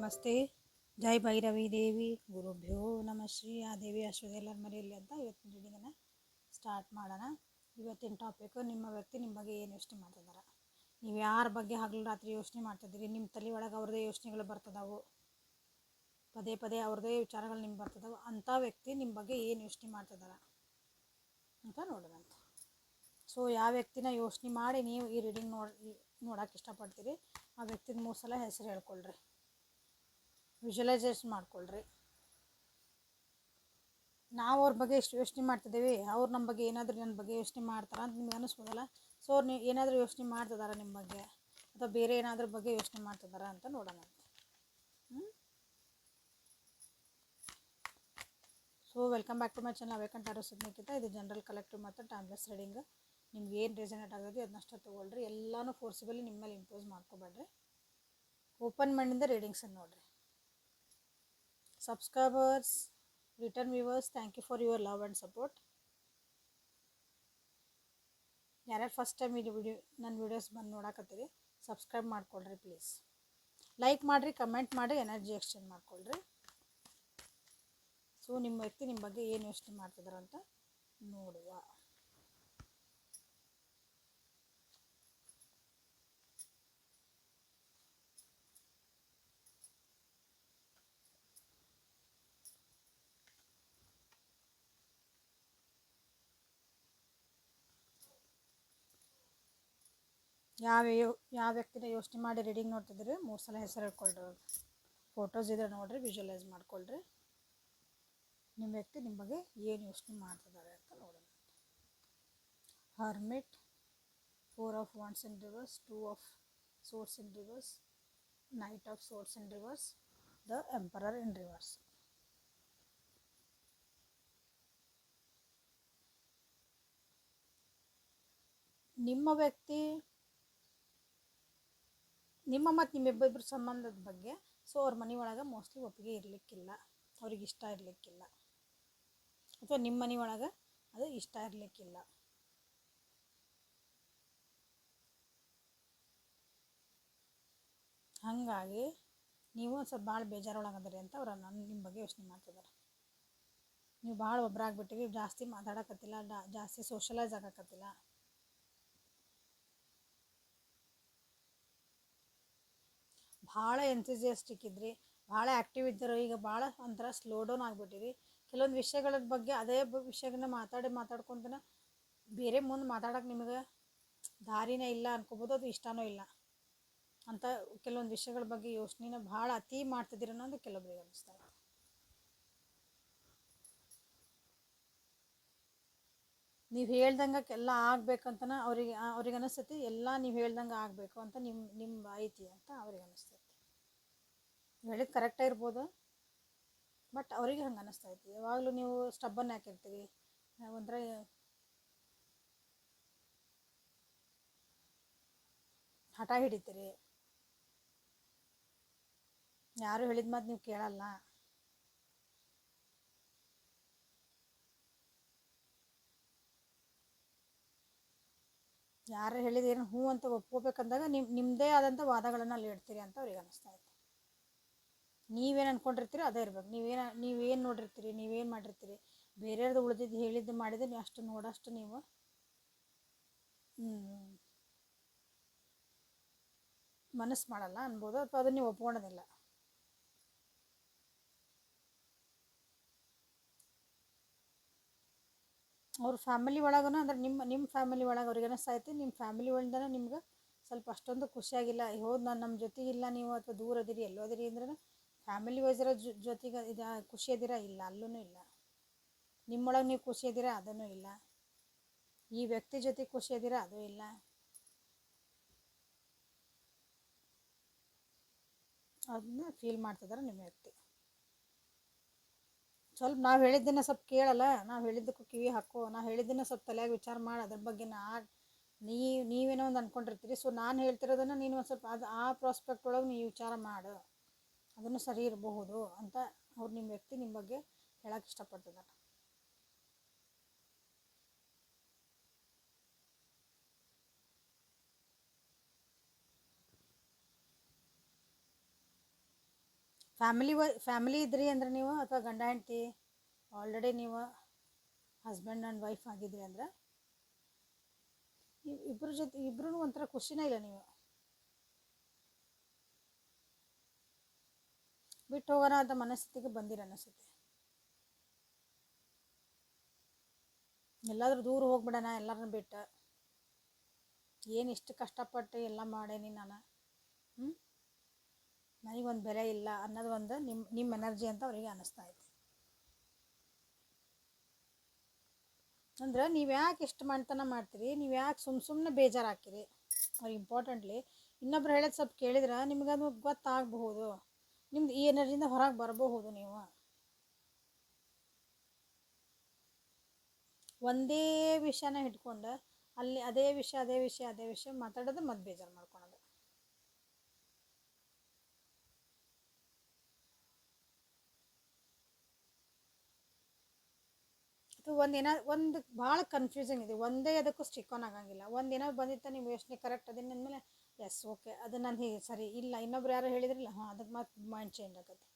ನಮಸ್ತೆ. ಜೈ ಭೈರವಿ ದೇವಿ. ಗುರುಭ್ಯೋ ಶ್ರೀ ಆ ದೇವಿ ಆಶ್ರಯ ಎಲ್ಲರ ಮನೆಯಲ್ಲಿ ಅಂತ ಇವತ್ತಿನ ರೀಡಿಂಗನ್ನು ಸ್ಟಾರ್ಟ್ ಮಾಡೋಣ. ಇವತ್ತಿನ ಟಾಪಿಕ್ ನಿಮ್ಮ ವ್ಯಕ್ತಿ ನಿಮ್ಮ ಬಗ್ಗೆ ಏನು ಯೋಚನೆ ಮಾಡ್ತಿದ್ದಾರೆ ನೀವು ಯಾರ ಬಗ್ಗೆ ಹಗಲು ರಾತ್ರಿ ಯೋಚನೆ ಮಾಡ್ತಿದ್ದೀರಿ ನಿಮ್ಮ ತಲೆ ಒಳಗೆ ಅವ್ರದ್ದೇ ಯೋಚನೆಗಳು ಬರ್ತದವು. ಪದೇ ಪದೇ ಅವ್ರದ್ದೇ ವಿಚಾರಗಳು ನಿಮ್ಗೆ ಬರ್ತದವು. ಅಂಥ ವ್ಯಕ್ತಿ ನಿಮ್ಮ ಬಗ್ಗೆ ಏನು ಯೋಚನೆ ಮಾಡ್ತಿದ್ದಾರೆ ಅಂತ ನೋಡೋಣ ಸೊ ಯಾವ ವ್ಯಕ್ತಿನ ಯೋಚನೆ ಮಾಡಿ ನೀವು ಈ ರೀಡಿಂಗ್ ನೋಡಿ ನೋಡೋಕೆ ಇಷ್ಟಪಡ್ತೀರಿ? ಆ ವ್ಯಕ್ತಿನ ಮೂರು ಸಲ ಹೆಸರು ಹೇಳ್ಕೊಳ್ರಿ. ವಿಜುವಲೈಸೇಷನ್ ಮಾಡ್ಕೊಳ್ರಿ. ನಾವು ಅವ್ರ ಬಗ್ಗೆ ಎಷ್ಟು ಯೋಚನೆ ಮಾಡ್ತಿದ್ದೀವಿ, ಅವ್ರು ನಮ್ಮ ಬಗ್ಗೆ ಏನಾದರೂ ನನ್ನ ಬಗ್ಗೆ ಯೋಚನೆ ಮಾಡ್ತಾರ ಅಂತ ನಿಮ್ಗೆ ಅನ್ನಿಸ್ಬೋದಲ್ಲ ಸೊ ಅವ್ರು ನೀವು ಏನಾದರೂ ಯೋಚನೆ ಮಾಡ್ತಿದಾರ ನಿಮ್ಮ ಬಗ್ಗೆ? ಅಥವಾ ಬೇರೆ ಏನಾದ್ರ ಬಗ್ಗೆ ಯೋಚನೆ ಮಾಡ್ತಿದಾರ ಅಂತ ನೋಡೋಣ so welcome back to my channel. ಅವೇಕಂಟ್ ಆರೋ ಸುದ್ನಿಕ್ಕಿಂತ ಇದು ಜನರಲ್ ಕಲೆಕ್ಟಿವ್ ಮತ್ತು ಟೈಮ್ಲೆಸ್ ರೀಡಿಂಗ್. ನಿಮ್ಗೆ ಏನು ರೆಸನೇಟ್ ಆಗೋದು ಅದನ್ನಷ್ಟೇ ತೊಗೊಳ್ರಿ. ಎಲ್ಲನೂ ಫೋರ್ಸಿಬಲಿ ನಿಮ್ಮ ಮೇಲೆ ಇಂಪೋಸ್ ಮಾಡ್ಕೋಬೇಡ್ರಿ. ಓಪನ್ ಮೈಂಡಿಂದ ರೀಡಿಂಗ್ಸನ್ನು ನೋಡಿರಿ. Subscribers return viewers thank you for your love and support ಯಾರ್ಯಾರು ಫಸ್ಟ್ ಟೈಮ್ ಇದು ವಿಡಿಯೋ ನನ್ನ ವೀಡಿಯೋಸ್ ಬಂದು ನೋಡಕತ್ತೀರಿ ಸಬ್ಸ್ಕ್ರೈಬ್ ಮಾಡ್ಕೊಳ್ರಿ ಪ್ಲೀಸ್ ಲೈಕ್ ಮಾಡಿರಿ ಕಮೆಂಟ್ ಮಾಡಿ ಎನರ್ಜಿ ಎಕ್ಸ್ಚೇಂಜ್ ಮಾಡ್ಕೊಳ್ರಿ. ಸೊ ನಿಮ್ಮ ವ್ಯಕ್ತಿ, ನಿಮ್ಮ ಬಗ್ಗೆ ಏನು ಯೋಚನೆ ಮಾಡ್ತಿದಾರಂತ ನೋಡುವ. ಯಾವ ಯಾವ ವ್ಯಕ್ತಿನ ಯೋಚನೆ ಮಾಡಿ ರೀಡಿಂಗ್ ನೋಡ್ತಿದ್ರೆ ಮೂರು ಸಲ ಹೆಸರು ಹೇಳ್ಕೊಳ್ರಿ. ಫೋಟೋಸ್ ಇದ್ರೆ ನೋಡ್ರಿ ವಿಜುವಲೈಸ್ ಮಾಡ್ಕೊಳ್ರಿ. ನಿಮ್ಮ ವ್ಯಕ್ತಿ ನಿಮ್ಮ ಬಗ್ಗೆ ಏನು ಯೋಚನೆ ಮಾಡ್ತಿದ್ದಾರೆ ಅಂತ ನೋಡೋಣ. Hermit four of wands in reverse two of swords in reverse knight of swords in reverse the emperor in reverse ನಿಮ್ಮ ವ್ಯಕ್ತಿ ನಿಮ್ಮ ಮತ್ತು ನಿಮ್ಮಿಬ್ಬರಿಬ್ಬರ ಸಂಬಂಧದ ಬಗ್ಗೆ ಸೊ ಅವ್ರ ಮನೆ ಒಳಗೆ ಮೋಸ್ಟ್ಲಿ ಒಪ್ಪಿಗೆ ಇರಲಿಕ್ಕಿಲ್ಲ. ಅವ್ರಿಗೆ ಇಷ್ಟ ಇರಲಿಕ್ಕಿಲ್ಲ. ಅಥವಾ ನಿಮ್ಮ ಮನೆ ಒಳಗೆ ಅದು ಇಷ್ಟ ಇರಲಿಕ್ಕಿಲ್ಲ. ಹಾಗಾಗಿ ನೀವು ಒಂದು ಸ್ವಲ್ಪ ಭಾಳ ಬೇಜಾರೊಳಗದ್ರಿ ಅಂತ ಅವ್ರು ನನ್ನ ನಿಮ್ಮ ಬಗ್ಗೆ ಯೋಚನೆ ಮಾಡ್ತಿದ್ದಾರೆ ನೀವು ಭಾಳ ಒಬ್ಬರಾಗ್ಬಿಟ್ಟಿವಿ ಜಾಸ್ತಿ ಮಾತಾಡಕತ್ತಿಲ್ಲ ಜಾಸ್ತಿ ಸೋಷಲೈಸ್ ಆಗಕತ್ತಿಲ್ಲ. ಭಾಳ ಎಂಥಸಿಯಾಸ್ಟಿಕ್ ಇದ್ರಿ, ಭಾಳ ಆ್ಯಕ್ಟಿವ್ ಇದ್ದರು, ಈಗ ಭಾಳ ಒಂಥರ ಸ್ಲೋ ಡೌನ್ ಆಗಿಬಿಟ್ಟಿರಿ. ಕೆಲವೊಂದು ವಿಷಯಗಳ ಬಗ್ಗೆ ಅದೇ ವಿಷಯಗಳನ್ನ ಮಾತಾಡಿ ಮಾತಾಡ್ಕೊತನ ಬೇರೆ ಮುಂದೆ ಮಾತಾಡೋಕೆ ನಿಮಗೆ ದಾರಿನೇ ಇಲ್ಲ ಅನ್ಕೋಬೋದು, ಅದು ಇಷ್ಟನೂ ಇಲ್ಲ. ಅಂತ ಕೆಲವೊಂದು ವಿಷಯಗಳ ಬಗ್ಗೆ ಯೋಚನೆನ ಭಾಳ ಅತಿ ಮಾಡ್ತಿದ್ದೀರ ಅನ್ನೋದು ಕೆಲವೊಬ್ರಿಗೆ ಅನಿಸ್ತಾ ನೀವು ಹೇಳ್ದಂಗೆ ಎಲ್ಲ ಆಗಬೇಕಂತನ ಅವ್ರಿಗೆ ಅವ್ರಿಗೆ ಅನಿಸ್ತೈತಿ, ಎಲ್ಲ ನೀವು ಹೇಳ್ದಂಗೆ ಆಗಬೇಕು ಅಂತ ನಿಮ್ಮ ನಿಮ್ಮ ಐತಿ ಅಂತ ಅವ್ರಿಗೆ ಅನಿಸ್ತೈತಿ ನೀವು ಕರೆಕ್ಟಾಗಿ ಕರೆಕ್ಟೇ ಇರ್ಬೋದು ಬಟ್ ಅವರಿಗೆ ಹಂಗೆ ಅನ್ನಿಸ್ತೈತಿ ಯಾವಾಗಲೂ ನೀವು ಸ್ಟಬ್ಬನ್ನು ಹಾಕಿರ್ತೀವಿ ಒಂಥರ ಹಠ ಹಿಡಿತೀರಿ. ಯಾರು ಹೇಳಿದ ಮಾತು ನೀವು ಕೇಳಲ್ಲ. ಯಾರು ಹೇಳಿದ ಏನು ಹ್ಞೂ ಅಂತ ಒಪ್ಕೋಬೇಕಂದಾಗ ನಿಮ್ಮ ನಿಮ್ಮದೇ ಆದಂಥ ವಾದಗಳನ್ನು ಅಲ್ಲಿ ಇಡ್ತೀರಿ ಅಂತ ಅವ್ರಿಗೆ ಅನ್ನಿಸ್ತಾ ಇದೆ ನೀವೇನು ಅಂದ್ಕೊಂಡಿರ್ತೀರಿ ಅದೇ ಇರ್ಬೇಕು. ನೀವೇನು ನೀವೇನು ನೋಡಿರ್ತೀರಿ, ನೀವೇನು ಮಾಡಿರ್ತೀರಿ ಬೇರೆಯವ್ರದ್ದು ಉಳಿದಿದ್ದು ಹೇಳಿದ್ದು ಮಾಡಿದ್ರೆ ನೀವು ಅಷ್ಟು ನೋಡೋಷ್ಟು ನೀವು. ಮನಸ್ಸು ಮಾಡಲ್ಲ ಅನ್ಬೋದು, ಅಥವಾ ಅದನ್ನು ನೀವು ಒಪ್ಕೊಳೋದಿಲ್ಲ ಅವ್ರ ಫ್ಯಾಮಿಲಿ ಒಳಗೂ ಅಂದ್ರೆ ನಿಮ್ಮ ನಿಮ್ಮ ಫ್ಯಾಮಿಲಿ ಒಳಗೆ ಅವ್ರಿಗೆ ಅನಿಸ್ತೈತಿ ನಿಮ್ಮ ಫ್ಯಾಮಿಲಿ ಒಳಗನ ನಿಮ್ಗೆ ಸ್ವಲ್ಪ ಅಷ್ಟೊಂದು ಖುಷಿಯಾಗಿಲ್ಲ ಹೋದ್ ನಾನು ನಮ್ಮ ಜೊತೆಗಿಲ್ಲ ನೀವು, ಅಥವಾ ದೂರ ಅದಿರಿ ಎಲ್ಲೋದಿರಿ ಅಂದ್ರೆ ಫ್ಯಾಮಿಲಿ ವೈಸ್ ಜೊ, ಜೊತೆಗೆ ಇದು, ಖುಷಿ ಅದಿರ ಇಲ್ಲ ಅಲ್ಲೂ ಇಲ್ಲ. ನಿಮ್ಮೊಳಗೆ ನೀವು ಖುಷಿ ಅದಿರ ಅದೂ ಇಲ್ಲ. ಈ ವ್ಯಕ್ತಿ ಜೊತೆ ಖುಷಿ ಅದಿರ ಅದು ಇಲ್ಲ. ಅದನ್ನ ಫೀಲ್ ಮಾಡ್ತಿದಾರೆ ನಿಮ್ಮ ವ್ಯಕ್ತಿ. ಸ್ವಲ್ಪ ನಾವು ಹೇಳಿದ್ದನ್ನ ಸ್ವಲ್ಪ ಕೇಳಲ್ಲ, ನಾವು ಹೇಳಿದ್ದಕ್ಕೂ ಕಿವಿ ಹಾಕೋ, ನಾವು ಹೇಳಿದ್ದನ್ನ ಸ್ವಲ್ಪ ತಲೆಯಾಗಿ ವಿಚಾರ ಮಾಡಿ, ಅದ್ರ ಬಗ್ಗೆ ನಾ ನೀ, ನೀವೇನೋ ಒಂದು ಅಂದ್ಕೊಂಡಿರ್ತೀರಿ ಸೊ ನಾನು ಹೇಳ್ತಿರೋದನ್ನು ನೀನು ಒಂದು ಸ್ವಲ್ಪ ಅದು ಆ ಪ್ರಾಸ್ಪೆಕ್ಟ್ ಒಳಗೆ ನೀವು ವಿಚಾರ ಮಾಡು. ಅದನ್ನು ಸರಿ ಇರಬಹುದು ಅಂತ ಅವ್ರು ನಿಮ್ಮ ವ್ಯಕ್ತಿ ನಿಮ್ಮ ಬಗ್ಗೆ ಹೇಳಕ್ಕೆ ಇಷ್ಟಪಡ್ತಿದ್ದಾರೆ. ಫ್ಯಾಮಿಲಿ ವ, ಫ್ಯಾಮಿಲಿ ಇದ್ರಿ ಅಂದ್ರೆ ನೀವು ಅಥವಾ ಗಂಡ ಹೆಂಡತಿ ಆಲ್ರೆಡಿ ನೀವು ಹಸ್ಬೆಂಡ್ ಆ್ಯಂಡ್ ವೈಫ್ ಆಗಿದ್ರಿ ಅಂದ್ರೆ ಇಬ್ಬರ ಜೊತೆ ಇಬ್ಬರೂ ಒಂಥರ ಖುಷಿನೇ ಇಲ್ಲ ನೀವು. ಬಿಟ್ಟು ಹೋಗೋಣ ಅಂತ ಮನಸ್ಥಿತಿಗೆ ಬಂದಿರ ಅನಿಸುತ್ತೆ ಎಲ್ಲಾದರೂ ದೂರ ಹೋಗ್ಬಿಡೋಣ, ಎಲ್ಲರನ್ನ ಬಿಟ್ಟು. ಏನು ಇಷ್ಟು ಕಷ್ಟಪಟ್ಟು ಎಲ್ಲ ಮಾಡೇನಿ ನಾನು? ಹ್ಞೂ ನನಗೊಂದು ಬೆಲೆ ಇಲ್ಲ ಅನ್ನೋದು ಒಂದು ನಿಮ್ಮ ನಿಮ್ಮ ಎನರ್ಜಿ ಅಂತ ಅವರಿಗೆ ಅನ್ನಿಸ್ತಾ ಇದೆ. ಅಂದ್ರೆ ನೀವು ಯಾಕೆ ಇಷ್ಟು ಮಾಡ್ತಾನೆ ಮಾಡ್ತೀರಿ? ನೀವು ಯಾಕೆ ಸುಮ್ಮ ಸುಮ್ಮನೆ ಬೇಜಾರು ಹಾಕಿರಿ ಅವ್ರಿಗೆ ಇಂಪಾರ್ಟೆಂಟ್ಲಿ ಇನ್ನೊಬ್ರು ಹೇಳೋದು ಸ್ವಲ್ಪ ಕೇಳಿದ್ರೆ ನಿಮ್ಗೆ ಅದು ಗೊತ್ತಾಗಬಹುದು. ನಿಮ್ದು ಈ ಎನರ್ಜಿಯಿಂದ ಹೊರಗೆ ಬರಬಹುದು ನೀವು. ಒಂದೇ ವಿಷಯನ ಹಿಡ್ಕೊಂಡು ಅಲ್ಲಿ ಅದೇ ವಿಷಯ ಅದೇ ವಿಷಯ ಅದೇ ವಿಷಯ ಮಾತಾಡೋದು ಮತ್ತೆ ಬೇಜಾರು ಮಾಡ್ಕೊಳೋದು. ಅಥವಾ ಒಂದಿನ ಒಂದು ಭಾಳ ಕನ್ಫ್ಯೂಸಿಂಗ್ ಇದೆ. ಒಂದೇ ಅದಕ್ಕೂ ಸ್ಟಿಕ್ ಆನ್ ಆಗಂಗಿಲ್ಲ. ಒಂದಿನ ಬಂದಿತ್ತ, ನೀವು ಯೋಚನೆ ಕರೆಕ್ಟ್ ಅದನ್ನ ಅಂದಮೇಲೆ ಎಸ್ ಓಕೆ ಅದು ನಾನು ಹೀಗೆ, ಸರಿ, ಇಲ್ಲ, ಇನ್ನೊಬ್ರು ಯಾರು ಹೇಳಿದ್ರಲ್ಲ, ಹಾಂ ಅದಕ್ಕೆ ಮತ್ತೆ ಮೈಂಡ್ ಚೇಂಜ್ ಆಗುತ್ತೆ.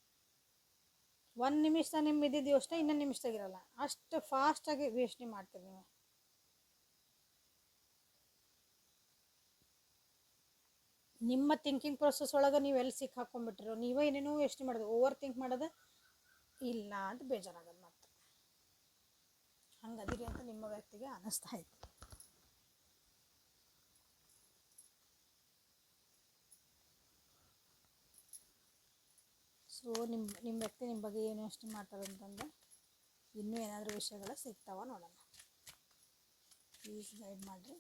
ಒಂದು ನಿಮಿಷ ನಿಮ್ಮ ಇದ್ದಿದ್ದು ಯೋಚನೆ ಇನ್ನೊಂದು ನಿಮಿಷದಾಗಿರಲ್ಲ ಅಷ್ಟು ಫಾಸ್ಟಾಗಿ ಯೋಚನೆ ಮಾಡ್ತೀರಿ ನೀವು. ನಿಮ್ಮ ಥಿಂಕಿಂಗ್ ಪ್ರೊಸೆಸ್ ಒಳಗೆ ನೀವು ಎಲ್ಲಿ ಸಿಕ್ಕಿ ಹಾಕೊಂಡ್ಬಿಟ್ಟಿರೋ ನೀವೇ ಏನೇನೋ ಯೋಚನೆ ಮಾಡೋದು ಓವರ್ ಥಿಂಕ್ ಮಾಡೋದು, ಇಲ್ಲ ಅಂತ ಬೇಜಾರಾಗೋದು ಮತ್ತೆ ಹಂಗದಿರಿ ಅಂತ ನಿಮ್ಮ ವ್ಯಕ್ತಿಗೆ ಅನ್ನಿಸ್ತಾ ಇತ್ತು. ಸೊ ನಿಮ್ಮ ನಿಮ್ಮ ವ್ಯಕ್ತಿ ನಿಮ್ಮ ಬಗ್ಗೆ ಏನು ಯೋಚನೆ ಮಾಡ್ತಾರೆ ಅಂತಂದ್ರೆ ಇನ್ನೂ ಏನಾದರೂ ವಿಷಯಗಳು ಸಿಗ್ತಾವ ನೋಡೋಣ. ಪ್ಲೀಸ್ ಗೈಡ್ ಮಾಡಿರಿ.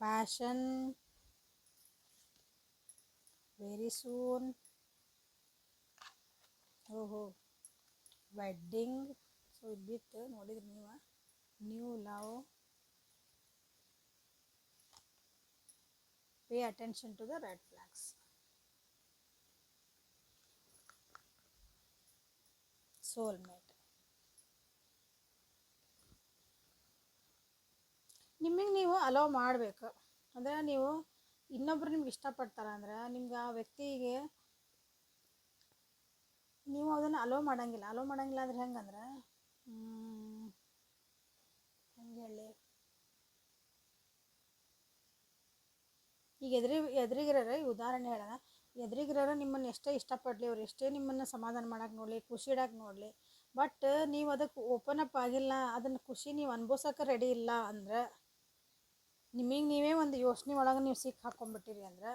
ಪ್ಯಾಷನ್ ವೆರಿ ಸೂನ್ ಓಹೋ. ವೆಡ್ಡಿಂಗ್ ಸೊ ಇದ್ದಿತ್ತು ನೋಡಿದ್ರಿ ನೀವು? New love pay attention to the red flags. Soulmate. ನಿಮಗೆ ನೀವು ಅಲೋ ಮಾಡಬೇಕು ಅಂದರೆ ನೀವು ಇನ್ನೊಬ್ರು ನಿಮ್ಗೆ ಇಷ್ಟಪಡ್ತಾರ ಅಂದ್ರೆ ನಿಮ್ಗೆ ಆ ವ್ಯಕ್ತಿಗೆ ನೀವು ಅದನ್ನು ಅಲೋ ಮಾಡಂಗಿಲ್ಲ ಅಲೋ ಮಾಡಂಗಿಲ್ಲ ಅಂದ್ರೆ ಹೆಂಗಂದ್ರೆ ಹೆಂಗೆ ಹೇಳಿ ಈಗ ಎದುರಿ, ಎದುರಿಗಿರೋರ ಉದಾಹರಣೆ ಹೇಳೋಣ. ಎದುರಿಗಿರೋರ ನಿಮ್ಮನ್ನು ಎಷ್ಟೇ ಇಷ್ಟಪಡಲಿ ಅವ್ರು, ಎಷ್ಟೇ ನಿಮ್ಮನ್ನು ಸಮಾಧಾನ ಮಾಡಕ್ಕೆ ನೋಡಲಿ, ಖುಷಿ ಇಡಕ್ಕೆ ನೋಡಲಿ ಬಟ್ ನೀವು ಅದಕ್ಕೆ ಓಪನ್ ಅಪ್ ಆಗಿಲ್ಲ, ಅದನ್ನು ಖುಷಿ ನೀವು ಅನ್ಭವ್ಸಕ್ಕೆ ರೆಡಿ ಇಲ್ಲ ಅಂದ್ರೆ, ನಿಮಗೆ ನೀವೇ ಒಂದು ಯೋಚನೆ ಒಳಗೆ ನೀವು ಸಿಕ್ಕಿ ಹಾಕ್ಕೊಂಡ್ಬಿಟ್ಟಿರಿ ಅಂದ್ರೆ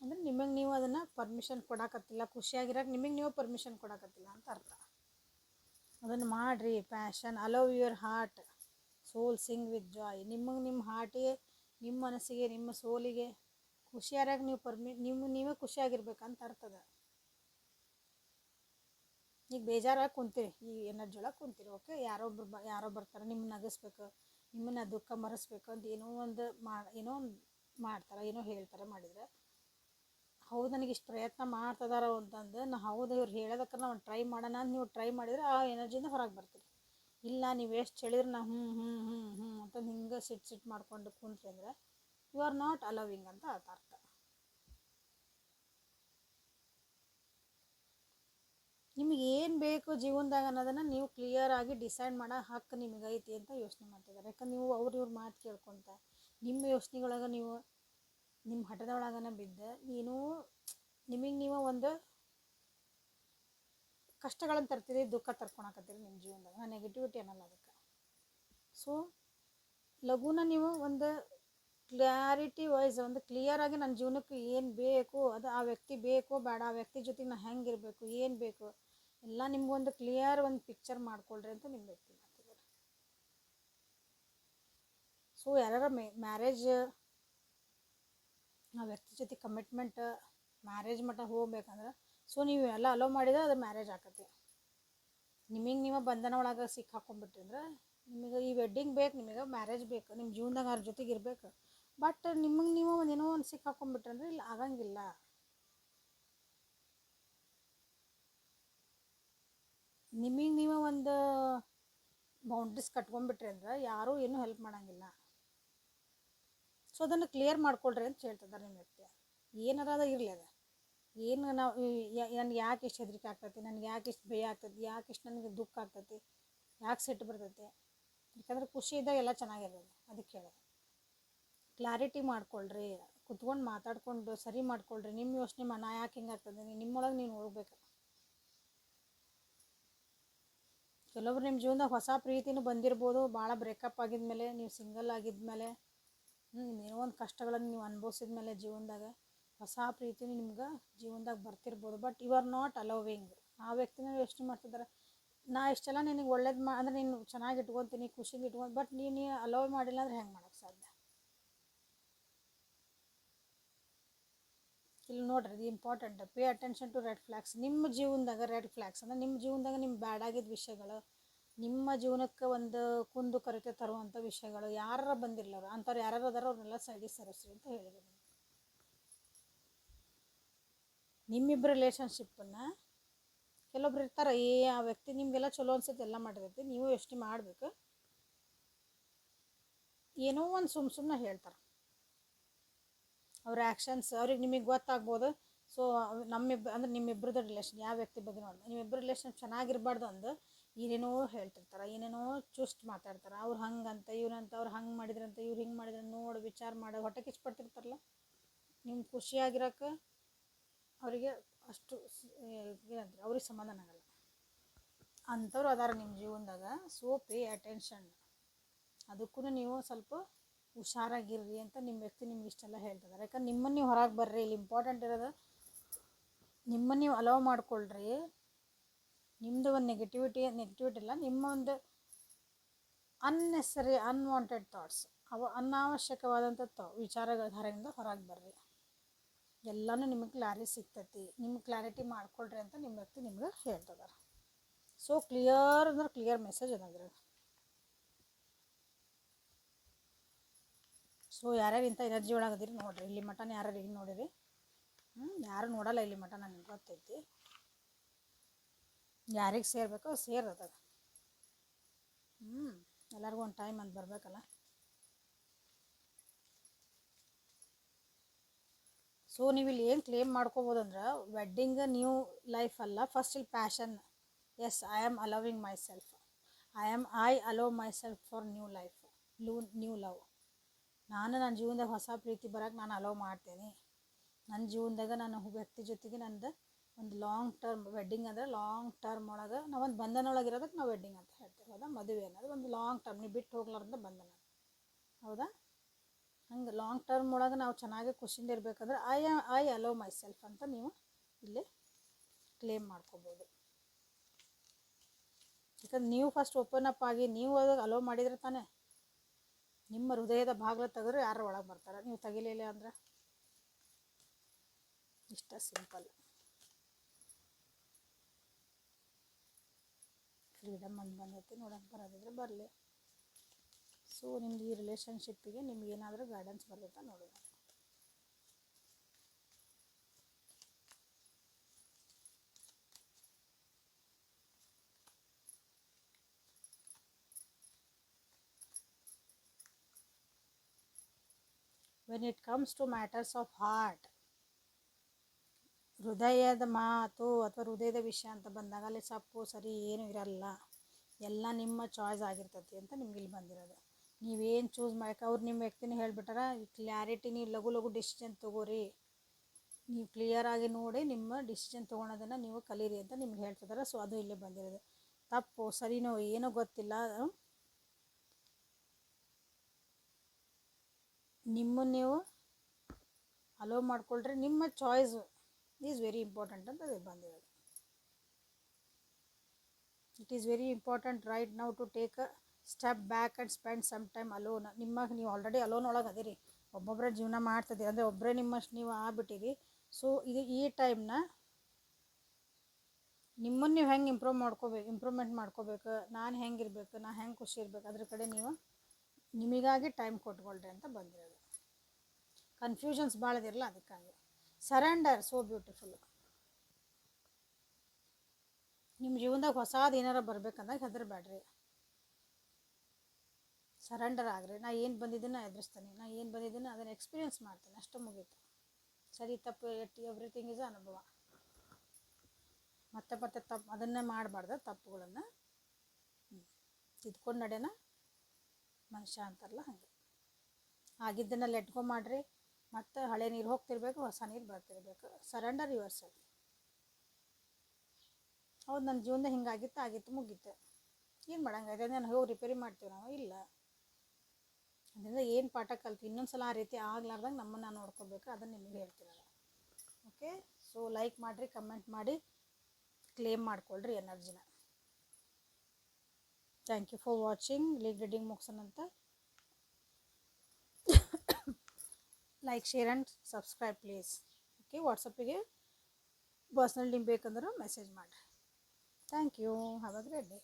ಅಂದ್ರೆ ನಿಮಗೆ ನೀವು ಅದನ್ನು ಪರ್ಮಿಷನ್ ಕೊಡಕತ್ತಿಲ್ಲ ಖುಷಿಯಾಗಿರಕ್ಕೆ ನಿಮಗೆ ನೀವು ಪರ್ಮಿಷನ್ ಕೊಡಕತ್ತಿಲ್ಲ ಅಂತ ಅರ್ಥ. ಅದನ್ನು ಮಾಡಿರಿ passion allow your heart soul sing with joy ನಿಮಗೆ ನಿಮ್ಮ ಹಾರ್ಟಿಗೆ ನಿಮ್ಮ ಮನಸ್ಸಿಗೆ, ನಿಮ್ಮ ಸೋಲಿಗೆ ಖುಷಿಯಾರಾಗಿ ನೀವು ಪರ್ಮಿ ನಿಮ್ಮ ನೀವೇ ಖುಷಿಯಾಗಿರ್ಬೇಕಂತ ಅರ್ಥದ ಈಗ ಬೇಜಾರಾಗಿ ಕುಂತೀರಿ ಈ ಎನರ್ಜಿ ಒಳಗೆ ಕುಂತೀರಿ ಓಕೆ ಯಾರೊಬ್ರು ಬ, ಯಾರೋ ಬರ್ತಾರೆ ನಿಮ್ಮನ್ನ ನಗಿಸ್ಬೇಕು, ನಿಮ್ಮನ್ನ ದುಃಖ ಮರೆಸ್ಬೇಕು ಅಂತ ಏನೋ ಒಂದು ಮಾ, ಏನೋ ಒಂದು ಮಾಡ್ತಾರೆ, ಏನೋ ಹೇಳ್ತಾರೆ ಮಾಡಿದ್ರೆ, ಹೌದು ನನಗೆ ಇಷ್ಟು ಪ್ರಯತ್ನ ಮಾಡ್ತದಾರ ಅಂತಂದು ನಾ ಹೌದು ಇವ್ರು ಹೇಳೋದಕ್ಕೆ ನಾವು ಟ್ರೈ ಮಾಡೋಣ ಅಂತ ನೀವು ಟ್ರೈ ಮಾಡಿದ್ರೆ ಆ ಎನರ್ಜಿಯಿಂದ ಹೊರಗೆ ಬರ್ತೀರಿ. ಇಲ್ಲ ನೀವು ಎಷ್ಟು ಹೇಳಿದ್ರೆ ನಾ ಹ್ಞೂ ಹ್ಞೂ ಹ್ಞೂ ಹ್ಞೂ ಅಂತ ಹಿಂಗೆ ಸಿಟ್ಟು ಸಿಟ್ಟು ಮಾಡ್ಕೊಂಡು ಕುಂತ್ರಿ ಅಂದ್ರೆ ಯು ಆರ್ ನಾಟ್ ಅಲವಿಂಗ್ ಅಂತ ಅರ್ಥ. ನಿಮಗೆ ಏನು ಬೇಕು ಜೀವನದಾಗ ಅನ್ನೋದನ್ನು ನೀವು ಕ್ಲಿಯರ್ ಆಗಿ ಡಿಸೈಡ್ ಮಾಡೋ ಹಕ್ಕು ನಿಮಗೆ ಐತಿ ಅಂತ ಯೋಚನೆ ಮಾಡ್ತಿದ್ದಾರೆ. ಯಾಕಂದ್ರೆ ನೀವು ಅವ್ರ ಇವ್ರ ಮಾತು ಕೇಳ್ಕೊತ, ನಿಮ್ಮ ಯೋಚನೆಗಳಾಗ ನೀವು, ನಿಮ್ಮ ಹಠದೊಳಗನ ಬಿದ್ದು, ನೀನು ನಿಮಗೆ ನೀವು ಒಂದು ಕಷ್ಟಗಳನ್ನು ತರ್ತೀರಿ, ದುಃಖ ತರ್ಕೊಳಕತ್ತೀರಿ ನಿಮ್ಮ ಜೀವನದಾಗ. ನಾನು ನೆಗೆಟಿವಿಟಿ ಅನ್ನಲ್ಲ ಅದಕ್ಕೆ. ಸೊ ಲಘುನ ನೀವು ಒಂದು ಕ್ಲಾರಿಟಿ ವೈಸ್ ಒಂದು ಕ್ಲಿಯರ್ ಆಗಿ ನನ್ನ ಜೀವನಕ್ಕೆ ಏನು ಬೇಕು, ಅದು ಆ ವ್ಯಕ್ತಿ ಬೇಕು, ಬೇಡ, ಆ ವ್ಯಕ್ತಿ ಜೊತೆಗೆ ನಾನು ಹೆಂಗಿರಬೇಕು ಏನು ಬೇಕು, ಎಲ್ಲ ನಿಮ್ಗೊಂದು ಕ್ಲಿಯರ್ ಒಂದು ಪಿಕ್ಚರ್ ಮಾಡ್ಕೊಳ್ರಿ ಅಂತ ನಿಮ್ಮ ವ್ಯಕ್ತಿ ಮಾಡ್ತಿದ್ದಾರೆ ಸೊ ಯಾರ ಮ್ಯಾರೇಜ್ ಆ ವ್ಯಕ್ತಿ ಜೊತೆ ಕಮಿಟ್ಮೆಂಟ್ ಮ್ಯಾರೇಜ್ ಮಟ್ಟ ಹೋಗ್ಬೇಕಂದ್ರೆ ಸೊ ನೀವು ಎಲ್ಲ ಅಲೋ ಮಾಡಿದ್ರೆ ಅದು ಮ್ಯಾರೇಜ್ ಆಗತ್ತೆ ನಿಮಗೆ ನೀವು ಬಂಧನ ಒಳಗೆ ಸಿಕ್ ಹಾಕೊಂಡ್ಬಿಟ್ರಿ ಅಂದ್ರೆ ನಿಮಗೆ ಈ ವೆಡ್ಡಿಂಗ್ ಬೇಕು, ನಿಮಗೆ ಮ್ಯಾರೇಜ್ ಬೇಕು ನಿಮ್ಮ ಜೀವನದಾಗ ಅವ್ರ ಜೊತೆಗೆ ಇರಬೇಕು. ಬಟ್ ನಿಮಗೆ ನೀವು ಒಂದು ಏನೋ ಒಂದು ಸಿಕ್ ಹಾಕೊಂಡ್ಬಿಟ್ರಿ ಅಂದ್ರೆ ಇಲ್ಲಿ, ಆಗಂಗಿಲ್ಲ. ನಿಮಗೆ ನೀವು ಒಂದು ಬೌಂಡ್ರೀಸ್ ಕಟ್ಕೊಂಡ್ಬಿಟ್ರಿ ಅಂದ್ರೆ ಯಾರೂ ಏನೂ ಹೆಲ್ಪ್ ಮಾಡೋಂಗಿಲ್ಲ. ಸೊ ಅದನ್ನು ಕ್ಲಿಯರ್ ಮಾಡ್ಕೊಳ್ರಿ ಅಂತ ಹೇಳ್ತಿದ್ದಾರೆ ನಿಮ್ಮ ವ್ಯಕ್ತಿ. ಏನಾರ ಅದ ಇರಲಿ ಅದು. ಏನು ನಾವು ನನಗೆ ಯಾಕೆ ಇಷ್ಟು ಹೆದರಿಕೆ ಆಗ್ತೈತಿ? ನನಗೆ ಯಾಕೆ ಇಷ್ಟು ಭಯ ಆಗ್ತೈತಿ? ಯಾಕೆ ಇಷ್ಟು ನನಗೆ ದುಃಖ ಆಗ್ತೈತಿ? ಯಾಕೆ ಸಿಟ್ಟು ಬರ್ತೈತಿ? ಯಾಕಂದ್ರೆ ಖುಷಿ ಇದ್ದಾಗ ಎಲ್ಲ ಚೆನ್ನಾಗಿರೋದು, ಅದಕ್ಕೆ ಹೇಳೋದು ಕ್ಲಾರಿಟಿ ಮಾಡ್ಕೊಳ್ರಿ, ಕುತ್ಕೊಂಡು ಮಾತಾಡ್ಕೊಂಡು ಸರಿ ಮಾಡ್ಕೊಳ್ರಿ. ನಿಮ್ಮ ಯೋಚನೆ ಮಾ, ನಾ ಯಾಕೆ ಹಿಂಗೆ ಆಗ್ತದೆ? ನಿಮ್ಮೊಳಗೆ ನೀನು ಹೋಗ್ಬೇಕು. ಕೆಲವೊಬ್ರು ನಿಮ್ಮ ಜೀವನದಾಗ ಹೊಸ ಪ್ರೀತಿನೂ ಬಂದಿರ್ಬೋದು, ಭಾಳ ಬ್ರೇಕಪ್ ಆಗಿದ್ಮೇಲೆ, ನೀವು ಸಿಂಗಲ್ ಆಗಿದ್ಮೇಲೆ ಹ್ಞೂ ಏನೋ ಒಂದು ಕಷ್ಟಗಳನ್ನು ನೀವು ಅನುಭವಿಸಿದ ಮೇಲೆ ಜೀವನದಾಗ. ಹೊಸ ಪ್ರೀತಿನೂ ನಿಮ್ಗೆ ಜೀವನದಾಗ ಬರ್ತಿರ್ಬೋದು. But you are not allowing ಆ ವ್ಯಕ್ತಿನ ಯೋಚನೆ ಮಾಡ್ತಿದ್ದಾರೆ ನಾ ಇಷ್ಟೆಲ್ಲ ನಿನಗೆ ಒಳ್ಳೇದು ಮಾ, ಅಂದ್ರೆ ನೀನು ಚೆನ್ನಾಗಿ ಇಟ್ಕೊತೀನಿ ಖುಷಿಯಿಂದ ಇಟ್ಕೊಂಡು ಬಟ್ ನೀನು ಅಲೋವ್ ಮಾಡಿಲ್ಲ ಅಂದ್ರೆ ಹೆಂಗೆ ಮಾಡೋಕ್ಕೆ ಸಾಧ್ಯ? ಇಲ್ಲಿ ನೋಡ್ರಿ, ಇದು important pay attention to red flags ನಿಮ್ಮ ಜೀವನದಾಗ ರೆಡ್ ಫ್ಲ್ಯಾಗ್ಸ್ ಅಂದ್ರೆ ನಿಮ್ಮ ಜೀವನದಾಗ ನಿಮ್ಮ ಬ್ಯಾಡ್ ಆಗಿದ್ದ ವಿಷಯಗಳು, ನಿಮ್ಮ ಜೀವನಕ್ಕೆ ಒಂದು ಕುಂದು ಕೊರತೆ ತರುವಂಥ ವಿಷಯಗಳು ಯಾರ ಬಂದಿರಲ್ಲ ಅಂಥವ್ರು ಯಾರು ಅದಾರ ಅವ್ರನ್ನೆಲ್ಲ ಸೈಡಿಗೆ ಸರಿಸ್ರಿ ಅಂತ ಹೇಳಿದ್ದೀನಿ ನಿಮ್ಮಿಬ್ಬರ ರಿಲೇಷನ್ಶಿಪ್ಪನ್ನು ಕೆಲವೊಬ್ರು ಇರ್ತಾರೆ, ಏ, ಆ ವ್ಯಕ್ತಿ ನಿಮಗೆಲ್ಲ ಚಲೋ ಅನ್ಸುತ್ತೆ, ಎಲ್ಲ ಮಾಡಿರ್ತೈತಿ, ನೀವು ಯೋಚನೆ ಮಾಡಬೇಕು? ಏನೋ ಒಂದು ಸುಮ್ಮ ಸುಮ್ಮನೆ ಹೇಳ್ತಾರೆ. ಅವ್ರ ಆ್ಯಕ್ಷನ್ಸ್ ಅವ್ರಿಗೆ ನಿಮಗೆ ಗೊತ್ತಾಗ್ಬೋದು. ಸೊ ನಮ್ಮಿಬ್, ಅಂದ್ರೆ ನಿಮ್ಮಿಬ್ಬರದ ರಿಲೇಷನ್ ಯಾವ ವ್ಯಕ್ತಿ ಬಗ್ಗೆ ನೋಡಿ ನಿಮ್ಮಿಬ್ಬರ ರಿಲೇಷನ್ ಚೆನ್ನಾಗಿರ್ಬಾರ್ದು ಅಂದು ಏನೇನೋ ಹೇಳ್ತಿರ್ತಾರೆ, ಏನೇನೋ ಚುಸ್ಟ್ ಮಾತಾಡ್ತಾರೆ. ಅವ್ರು ಹಂಗಂತ, ಇವ್ರಂತ, ಅವ್ರು ಹಂಗೆ ಮಾಡಿದ್ರಂತ, ಇವ್ರು ಹಿಂಗೆ ಮಾಡಿದ್ರಂತ ನೋಡಿ, ವಿಚಾರ ಮಾಡಿ, ಹೊಟ್ಟೆ ಕಿಚ್ಪಡ್ತಿರ್ತಾರಲ್ಲ ನಿಮ್ಗೆ ಖುಷಿಯಾಗಿರೋಕೆ ಅವರಿಗೆ ಅಷ್ಟು ಏನಂತಾರೆ, ಅವ್ರಿಗೆ ಸಮಾಧಾನ ಆಗಲ್ಲ. ಅಂಥವ್ರು ಅದಾರ ನಿಮ್ಮ ಜೀವನದಾಗ ಸೊ ಪೇ ಅಟೆನ್ಷನ್ ಅದಕ್ಕೂ ನೀವು ಸ್ವಲ್ಪ ಹುಷಾರಾಗಿರ್ರಿ ಅಂತ ನಿಮ್ಮ ವ್ಯಕ್ತಿ ನಿಮ್ಗೆ ಇಷ್ಟೆಲ್ಲ ಹೇಳ್ತಿದ್ದಾರೆ ಯಾಕಂದ್ರೆ ನಿಮ್ಮನ್ನು ನೀವು ಹೊರಗೆ ಬರ್ರಿ, ಇಲ್ಲಿ ಇಂಪಾರ್ಟೆಂಟ್ ಇರೋದು ನಿಮ್ಮನ್ನು ನೀವು ಅಲೋವ್ ಮಾಡ್ಕೊಳ್ರಿ. ನಿಮ್ಮದು ಒಂದು ನೆಗೆಟಿವಿಟಿ ನೆಗೆಟಿವಿಟಿ ಇಲ್ಲ, ನಿಮ್ಮ ಒಂದು ಅನ್ನೆಸರಿ ಅನ್ವಾಂಟೆಡ್ ಥಾಟ್ಸ್ ಅವ, ಅನಾವಶ್ಯಕವಾದಂಥ ವಿಚಾರಗಳ ಧಾರೆಯಿಂದ ಹೊರಗೆ ಬರ್ರಿ. ಎಲ್ಲನೂ ನಿಮಗೆ ಕ್ಲಾರಿ ಸಿಗ್ತೈತಿ. ನಿಮ್ಮ ಕ್ಲಾರಿಟಿ ಮಾಡ್ಕೊಳ್ರಿ ಅಂತ ನಿಮ್ಮ ವ್ಯಕ್ತಿ ನಿಮ್ಗೆ ಹೇಳ್ತದಾರ. ಸೊ ಕ್ಲಿಯರ್ ಅಂದ್ರೆ ಕ್ಲಿಯರ್ ಮೆಸೇಜ್ ಅದಾದ್ರೆ ಸೊ ಯಾರ್ಯಾರು ಇಂಥ ಎನರ್ಜಿ ಒಳಗದಿರಿ ನೋಡಿರಿ. ಇಲ್ಲಿ ಮಟನ್ ಯಾರ್ಯಾರು ಈಗ ನೋಡಿರಿ? ಹ್ಞೂ ಯಾರು ನೋಡಲ್ಲ ಇಲ್ಲಿ ಮಟನ್ ನನಗೆ ಗೊತ್ತೈತಿ. ಯಾರಿಗೆ ಸೇರಬೇಕೋ ಸೇರ್ತದ ಹ್ಞೂ ಎಲ್ಲರಿಗೂ ಒಂದು ಟೈಮ್ ಅಂತ ಬರಬೇಕಲ್ಲ. ಸೊ ನೀವು ಇಲ್ಲಿ ಏನು ಕ್ಲೇಮ್ ಮಾಡ್ಕೋಬೋದಂದ್ರೆ ವೆಡ್ಡಿಂಗ್ ನ್ಯೂ ಲೈಫ್ ಅಲ್ಲ ಫಸ್ಟ್ ಇಲ್ಲಿ passion yes I am allowing myself I am I allow myself for new life ಲೂ new love ನಾನು ನನ್ನ ಜೀವನದಾಗ ಹೊಸ ಪ್ರೀತಿ ಬರೋಕ್ಕೆ ನಾನು ಅಲೋ ಮಾಡ್ತೇನೆ. ನನ್ನ ಜೀವನದಾಗ ನಾನು ವ್ಯಕ್ತಿ ಜೊತೆಗೆ ನಂದು ಒಂದು ಲಾಂಗ್ ಟರ್ಮ್ ವೆಡ್ಡಿಂಗ್ ಅಂದರೆ ಲಾಂಗ್ ಟರ್ಮ್ ಒಳಗೆ ನಾವು ಒಂದು ಬಂಧನ ಒಳಗೆ ಇರೋದಕ್ಕೆ ನಾವು ವೆಡ್ಡಿಂಗ್ ಅಂತ ಹೇಳ್ತೇವೆ. ಹೌದಾ? ಮದುವೆ ಅನ್ನೋದು ಒಂದು ಲಾಂಗ್ ಟರ್ಮ್ ನೀವು ಬಿಟ್ಟು ಹೋಗ್ಲಾರ್ದ ಬಂಧನ. ಹೌದಾ? ಹಂಗೆ ಲಾಂಗ್ ಟರ್ಮ್ ಒಳಗೆ ನಾವು ಚೆನ್ನಾಗಿ ಖುಷಿಯಿಂದ ಇರಬೇಕಂದ್ರೆ I I allow myself ಅಂತ ನೀವು ಇಲ್ಲಿ ಕ್ಲೇಮ್ ಮಾಡ್ಕೋಬೋದು. ಯಾಕಂದ್ರೆ ನೀವು ಫಸ್ಟ್ ಓಪನ್ ಅಪ್ ಆಗಿ ನೀವು ಅದಾಗ ಅಲೋ ಮಾಡಿದ್ರೆ ತಾನೇ ನಿಮ್ಮ ಹೃದಯದ ಭಾಗಲ ತೆಗೆದ್ರೆ ಯಾರು ಒಳಗೆ ಬರ್ತಾರೆ? ನೀವು ತೆಗಿಲಿಲ್ಲ ಅಂದ್ರೆ? ಇಷ್ಟ ಸಿಂಪಲ್ ಫ್ರೀಡಮ್ ಅಂತ ಬಂದೈತಿ, ನೋಡೋಕೆ ಬರೋದಿದ್ರೆ ಬರಲಿ. ಸೊ ನಿಮ್ದು ಈ ರಿಲೇಷನ್ಶಿಪ್ಪಿಗೆ ನಿಮ್ಗೆ ಏನಾದರೂ ಗೈಡೆನ್ಸ್ ಬರ್ತೈತಾ ನೋಡೋಣ. When it comes to matters of heart ಹೃದಯದ ಮಾತು ಅಥವಾ ಹೃದಯದ ವಿಷಯ ಅಂತ ಬಂದಾಗ ಅಲ್ಲಿ ಸಪ್ಪು, ಸರಿ ಏನೂ ಇರಲ್ಲ. ಎಲ್ಲ ನಿಮ್ಮ ಚಾಯ್ಸ್ ಆಗಿರ್ತೈತಿ ಅಂತ ನಿಮ್ಗೆ ಇಲ್ಲಿ ಬಂದಿರೋದು. ನೀವೇನು ಚೂಸ್ ಮಾಡಕ್ಕೆ ಅವ್ರು ನಿಮ್ಮ ವ್ಯಕ್ತಿನ ಹೇಳ್ಬಿಟ್ಟಾರ ಕ್ಲಾರಿಟಿ ನೀವು ಲಘು ಲಘು ಡಿಸಿಷನ್ ತೊಗೋರಿ. ನೀವು ಕ್ಲಿಯರಾಗಿ ನೋಡಿ ನಿಮ್ಮ ಡಿಸಿಷನ್ ತೊಗೊಳೋದನ್ನು ನೀವು ಕಲೀರಿ ಅಂತ ನಿಮ್ಗೆ ಹೇಳ್ತಿದ್ದಾರೆ ಸೊ ಅದು ಇಲ್ಲೇ ಬಂದಿರೋದು. ತಪ್ಪು, ಸರಿನೋ ಏನೋ ಗೊತ್ತಿಲ್ಲ. ನಿಮ್ಮನ್ನು ನೀವು ಅಲೋ ಮಾಡ್ಕೊಳ್ರಿ, ನಿಮ್ಮ ಚಾಯ್ಸ್ ಈಸ್ ವೆರಿ ಇಂಪಾರ್ಟೆಂಟ್ ಅಂತ ಅದು ಬಂದಿರೋದು. It is very important right now to take a step back and spend some time alone ನಿಮ್ಮ ನೀವು ಆಲ್ರೆಡಿ ಅಲೋನ್ ಒಳಗೆ ಅದೀರಿ. ಒಬ್ಬೊಬ್ಬರೇ ಜೀವನ ಮಾಡ್ತಿದ್ದೀರಿ ಅಂದರೆ ಒಬ್ಬರೇ ನಿಮ್ಮಷ್ಟು ನೀವು ಆಗ್ಬಿಟ್ಟಿರಿ. ಸೊ ಇದು ಈ ಟೈಮ್ನ ನಿಮ್ಮನ್ನು ನೀವು ಹೆಂಗೆ ಇಂಪ್ರೂವ್ ಮಾಡ್ಕೋಬೇಕು ಇಂಪ್ರೂವ್ಮೆಂಟ್ ಮಾಡ್ಕೋಬೇಕು, ನಾನು ಹೆಂಗೆ ಇರಬೇಕು ನಾನು ಹೆಂಗೆ ಖುಷಿ ಇರಬೇಕು, ಅದ್ರ ಕಡೆ ನೀವು ನಿಮಗಾಗಿ ಟೈಮ್ ಕೊಟ್ಕೊಳ್ರಿ ಅಂತ ಬಂದಿರೋದು. ಕನ್ಫ್ಯೂಷನ್ಸ್ ಭಾಳ ಇದಿರಲ್ಲ ಅದಕ್ಕಾಗಿ. ಸರೆಂಡರ್ ಸೋ ಬ್ಯೂಟಿಫುಲ್ ನಿಮ್ಮ ಜೀವನದಾಗ ಹೊಸದು ಏನಾರ ಬರ್ಬೇಕಂದಾಗ ಹೆದರ್ಬೇಡ್ರಿ ಸರೆಂಡರ್ ಆಗ್ರಿ ನಾ ಏನು ಬಂದಿದ್ದೀನ ಎದುರಿಸ್ತೀನಿ. ನಾ ಏನು ಬಂದಿದ್ದೀನ ಅದನ್ನು ಎಕ್ಸ್ಪೀರಿಯನ್ಸ್ ಮಾಡ್ತೀನಿ. ಅಷ್ಟು ಮುಗೀತು. ಸರಿ, ತಪ್ಪು, ಎಟ್ ಎವ್ರಿಥಿಂಗ್ ಇಸ್ ಅನುಭವ. ಮತ್ತೆ ಮತ್ತೆ ತಪ್ಪು ಅದನ್ನೇ ಮಾಡಬಾರ್ದು, ತಪ್ಪುಗಳನ್ನು. ತಿದ್ಕೊಂಡು ನಡೆಯೋಣ ಮನುಷ್ಯ ಅಂತಾರಲ್ಲ ಹಾಗೆ. ಆಗಿದ್ದನ್ನು ಲೆಟ್ಕೊ ಮಾಡ್ರಿ. ಮತ್ತು ಹಳೆ ನೀರು ಹೋಗ್ತಿರ್ಬೇಕು, ಹೊಸ ನೀರು ಬರ್ತಿರ್ಬೇಕು. ಸರೆಂಡರ್ ಯುವರ್ ಸೆಲ್ಫ್ ಹೌದು ನನ್ನ ಜೀವನದ ಹಿಂಗಾಗಿತ್ತು, ಆಗಿತ್ತು, ಮುಗೀತು. ಏನು ಮಾಡಂಗೈತೆ ನಾನು ಹೋಗಿ ರಿಪೇರಿ ಮಾಡ್ತೀವಿ ನಾವು? ಇಲ್ಲ. ಅದರಿಂದ ಏನು ಪಾಠ ಕಲ್ತು ಇನ್ನೊಂದು ಸಲ ಆ ರೀತಿ ಆಗ್ಲಾರ್ದಂಗೆ ನಮ್ಮನ್ನು ನೋಡ್ಕೋಬೇಕು ಅದನ್ನು ನಿಮಗೆ ಹೇಳ್ತಿರಲ್ಲ ಓಕೆ ಸೊ ಲೈಕ್ ಮಾಡಿರಿ ಕಮೆಂಟ್ ಮಾಡಿ ಕ್ಲೇಮ್ ಮಾಡ್ಕೊಳ್ರಿ ಎನರ್ಜಿನ. ಥ್ಯಾಂಕ್ ಯು ಫಾರ್ ವಾಚಿಂಗ್ ಲೀಗ್ reading ಮುಗ್ಸೋಣಂತ like share and subscribe please okay ವಾಟ್ಸಪ್ಪಿಗೆ personal link ಬೇಕಂದ್ರೆ ಮೆಸೇಜ್ ಮಾಡಿರಿ. Thank you have a great day